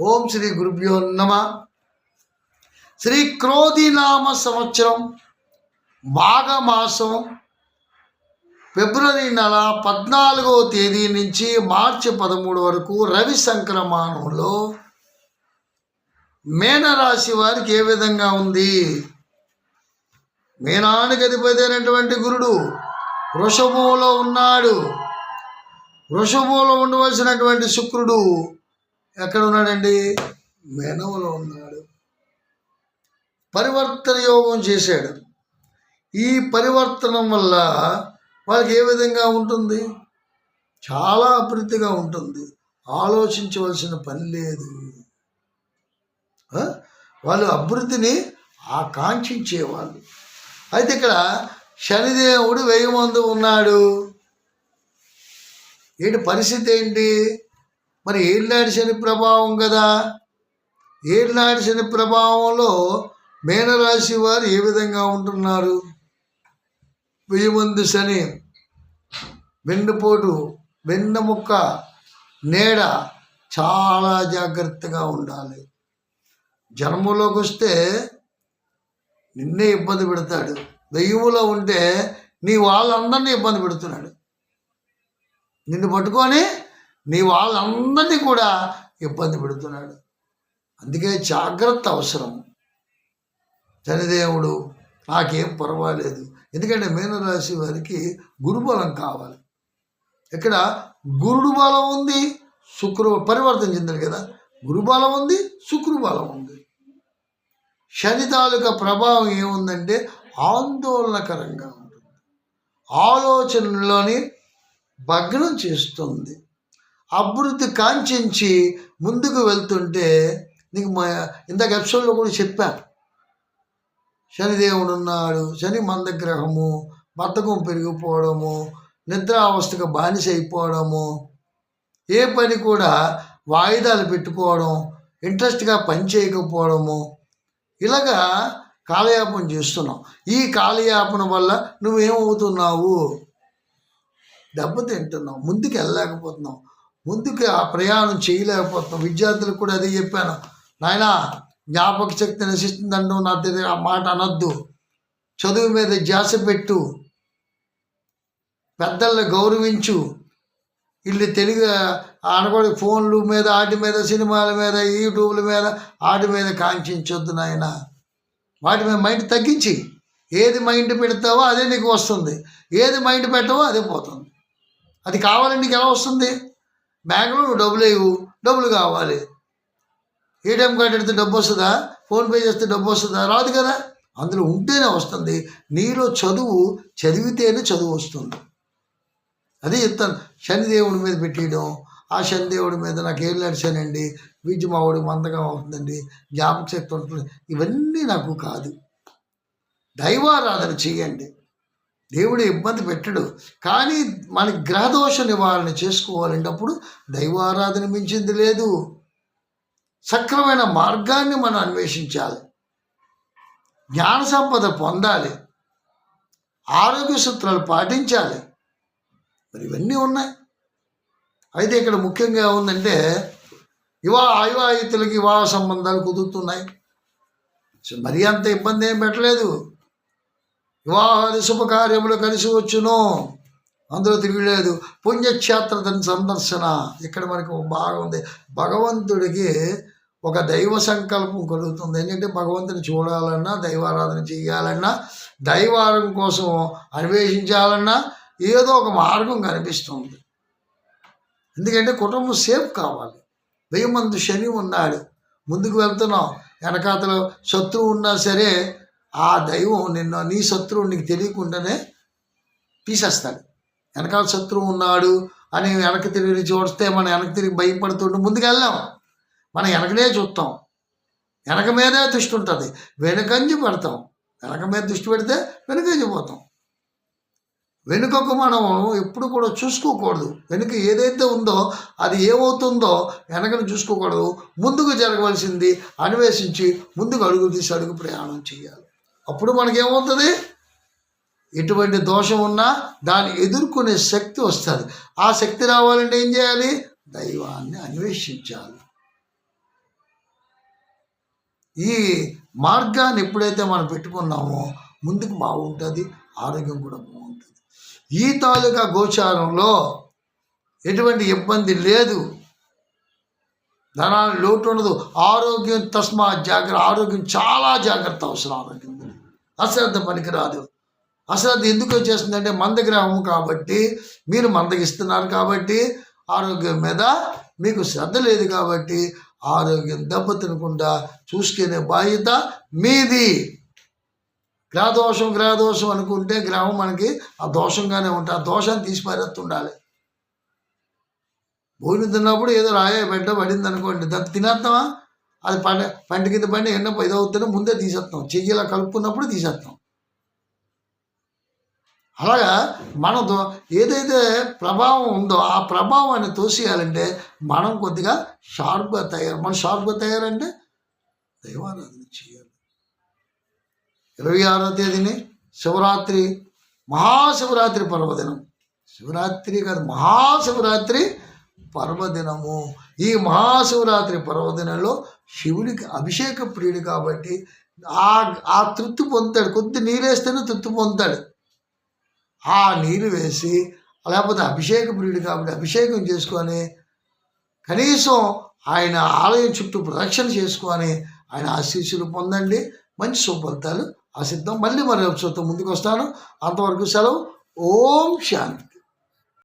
ఓం శ్రీ గురుభ్యో నమ. శ్రీ క్రోధినామ సంవత్సరం మాఘమాసం ఫిబ్రవరి నెల పద్నాలుగవ తేదీ నుంచి మార్చి పదమూడు వరకు రవి సంక్రమణంలో. మేనరాశి వారికి ఏ విధంగా ఉంది? మీనానికి అధిపతి అయినటువంటి గురుడు వృషభంలో ఉన్నాడు. వృషభంలో ఉండవలసినటువంటి శుక్రుడు ఎక్కడ ఉన్నాడండి మెనవలో ఉన్నాడు. పరివర్తన యోగం చేశాడు. ఈ పరివర్తనం వల్ల వాళ్ళకి ఏ విధంగా ఉంటుంది? చాలా అభివృద్ధిగా ఉంటుంది. ఆలోచించవలసిన పని లేదు. వాళ్ళు అభివృద్ధిని ఆకాంక్షించేవాళ్ళు. అయితే ఇక్కడ శనిదేవుడు వెయ్యి మందు ఉన్నాడు. ఏంటి పరిస్థితి ఏంటి? మరి ఏళ్ళనాటి శని ప్రభావం కదా. ఏళ్ళనాటి శని ప్రభావంలో మేనరాశి వారు ఏ విధంగా ఉంటున్నారు? వెయ్యి శని వెన్నుపోటు వెన్నెముక్క నీడ చాలా జాగ్రత్తగా ఉండాలి. జన్మలోకి వస్తే నిన్నే ఇబ్బంది పెడతాడు. దెయ్యములో ఉంటే నీ వాళ్ళందరినీ ఇబ్బంది పెడుతున్నాడు. నిన్ను పట్టుకొని నీ వాళ్ళందరినీ కూడా ఇబ్బంది పెడుతున్నాడు. అందుకే జాగ్రత్త అవసరం. శనిదేవుడు నాకేం పర్వాలేదు. ఎందుకంటే మీనరాశి వారికి గురుబలం కావాలి. ఇక్కడ గురుడు బలం ఉంది శుక్రు పరివర్తన చెందాడు కదా. గురుబలం ఉంది శుక్రుబలం ఉంది. శని తాలూకా ప్రభావం ఏముందంటే ఆందోళనకరంగా ఉంటుంది. ఆలోచనలోని భగ్నం చేస్తుంది. అభివృద్ధి కాంక్షించి ముందుకు వెళ్తుంటే నీకు మా ఇందాక ఎపిసోడ్లో కూడా చెప్పాను శనిదేవుడు ఉన్నాడు శని మందగ్రహము బద్ధకం పెరిగిపోవడము నిద్రావస్థకు బానిస అయిపోవడము ఏ పని కూడా వాయిదాలు పెట్టుకోవడం ఇంట్రెస్ట్గా పని చేయకపోవడము ఇలాగా కాలయాపన చేస్తున్నాం. ఈ కాలయాపన వల్ల నువ్వేమవుతున్నావు? దెబ్బతింటున్నావు. ముందుకు వెళ్ళలేకపోతున్నావు ముందుకు ఆ ప్రయాణం చేయలేకపోతున్నాం. విద్యార్థులకు కూడా అదే చెప్పాను. నాయన జ్ఞాపక శక్తి నశిస్తుందంటూ నా తెలియదు ఆ మాట అనొద్దు. చదువు మీద ధ్యాస పెట్టు. పెద్దల్ని గౌరవించు. వీళ్ళు తెలుగు అనకూడదు ఫోన్లు మీద వాటి మీద సినిమాల మీద యూట్యూబ్ల మీద వాటి మీద కాంక్షించొద్దు నాయన. వాటి మీద మైండ్ తగ్గించి. ఏది మైండ్ పెడతావో అదే నీకు వస్తుంది. ఏది మైండ్ పెట్టవో అదే పోతుంది. అది కావాలని నీకు ఎలా వస్తుంది? బ్యాంకులో నువ్వు డబ్బులు లేవు డబ్బులు కావాలి. ఏటీఎం కార్డు ఎడితే డబ్బు వస్తుందా? ఫోన్పే చేస్తే డబ్బు వస్తుందా? రాదు కదా. అందులో ఉంటేనే వస్తుంది. నీలో చదువు చదివితేనే చదువు వస్తుంది. అదే చెప్తాను. శనిదేవుడి మీద పెట్టేయడం ఆ శనిదేవుడి మీద నాకు ఏం నడిచానండి? విద్య మా మందగా అవుతుందండి. జ్ఞాపక శక్తి ఉంటుంది. ఇవన్నీ నాకు కాదు. దైవారాధన చేయండి. దేవుడు ఇబ్బంది పెట్టడు. కానీ మనకి గ్రహదోష నివారణ చేసుకోవాలంటప్పుడు దైవారాధన మించింది లేదు. సక్రమైన మార్గాన్ని మనం అన్వేషించాలి. జ్ఞాన సంపద పొందాలి. ఆరోగ్య సూత్రాలు పాటించాలి. మరి ఇవన్నీ ఉన్నాయి. అయితే ఇక్కడ ముఖ్యంగా ఉందంటే వివాహ అవివాహితులకి వివాహ సంబంధాలు కుదురుతున్నాయి. మరి అంత ఇబ్బంది ఏం పెట్టలేదు. వివాహాది శుభకార్యములు కలిసి వచ్చును. అందులో తిరిగిలేదు పుణ్యక్షేత్ర సందర్శన. ఇక్కడ మనకు బాగా ఉంది. భగవంతుడికి ఒక దైవ సంకల్పం కలుగుతుంది. ఏంటంటే భగవంతుని చూడాలన్నా దైవారాధన చేయాలన్నా దైవారం కోసం అన్వేషించాలన్నా ఏదో ఒక మార్గం కనిపిస్తుంది. ఎందుకంటే కుటుంబం సేఫ్ కావాలి. వెయ్యి మంది శని ఉన్నాడు. ముందుకు వెళ్తున్నాం. వెనకాతలో శత్రువు ఉన్నా సరే ఆ దైవం నిన్న నీ శత్రువు నీకు తెలియకుండానే తీసేస్తాడు వెనకాల శత్రువు ఉన్నాడు అని వెనక్కి తిరిగి చూస్తే మనం వెనక్కి తిరిగి భయపడుతుంటే ముందుకు వెళ్ళాం మనం వెనకనే చూస్తాం. వెనక మీదే దృష్టి ఉంటుంది. వెనుకంజి పెడతాం. వెనక మీద దృష్టి పెడితే వెనుకంజి పోతాం. వెనుకకు మనం ఎప్పుడు కూడా చూసుకోకూడదు. వెనుక ఏదైతే ఉందో అది ఏమవుతుందో వెనకను చూసుకోకూడదు. ముందుకు జరగవలసింది అన్వేషించి ముందుకు అడుగు తీసి అడుగు ప్రయాణం చేయాలి. అప్పుడు మనకేమవుతుంది? ఎటువంటి దోషం ఉన్నా దాన్ని ఎదుర్కొనే శక్తి వస్తుంది. ఆ శక్తి రావాలంటే ఏం చేయాలి? దైవాన్ని అన్వేషించాలి. ఈ మార్గాన్ని ఎప్పుడైతే మనం పెట్టుకున్నామో ముందుకు బాగుంటుంది ఆరోగ్యం కూడా బాగుంటుంది. ఈ తాలూకా గోచారంలో ఎటువంటి ఇబ్బంది లేదు. ధనాన్ని లోటు ఉండదు. ఆరోగ్యం తస్మా జాగ్రత్త ఆరోగ్యం చాలా జాగ్రత్త అవసరం ఆరోగ్యం. అశ్రద్ధ పనికిరాదు. అశ్రద్ధ ఎందుకు వచ్చేస్తుందంటే మందగ్రహం కాబట్టి మీరు మందగిస్తున్నారు కాబట్టి ఆరోగ్యం మీద మీకు శ్రద్ధ లేదు కాబట్టి ఆరోగ్యం దెబ్బతినకుండా చూసుకునే బాధ్యత మీది. గ్రహదోషం గ్రహదోషం అనుకుంటే గ్రహం మనకి ఆ దోషంగానే ఉంటుంది. ఆ దోషాన్ని తీసి పారేస్తుండాలి. భోజనం తిన్నప్పుడు ఏదో రాయ బిడ్డ పడింది అనుకోండి దాన్ని తినేస్తామా? అది పంట పంట కింద పండి ఎన్న ఇదవుతుందో ముందే తీసేస్తాం చెయ్యిలా కలుపుకున్నప్పుడు తీసేస్తాం అలాగా మనం ఏదైతే ప్రభావం ఉందో ఆ ప్రభావాన్ని తోసేయాలంటే మనం కొద్దిగా షార్ప్గా తయారు మనం షార్ప్గా తయారంటే దైవారాధన చేయాలి. ఇరవై ఆరో తేదీని శివరాత్రి మహాశివరాత్రి పర్వదినం. శివరాత్రి కాదు మహాశివరాత్రి పర్వదినము. ఈ మహాశివరాత్రి పర్వదినంలో శివుడికి అభిషేక ప్రియుడు కాబట్టి ఆ ఆ తృప్తి పొందుతాడు. కొద్ది నీరేస్తేనే తృప్తి పొందుతాడు. ఆ నీరు వేసి లేకపోతే అభిషేక ప్రియుడు కాబట్టి అభిషేకం చేసుకొని కనీసం ఆయన ఆలయం చుట్టూ ప్రదక్షిణ చేసుకొని ఆయన ఆశీస్సులు పొందండి. మంచి సుఫలితాలు ఆశిద్దాం. మళ్ళీ మరి చూద్దాం ముందుకు వస్తాను అంతవరకు సెలవు. ఓం శాంతి.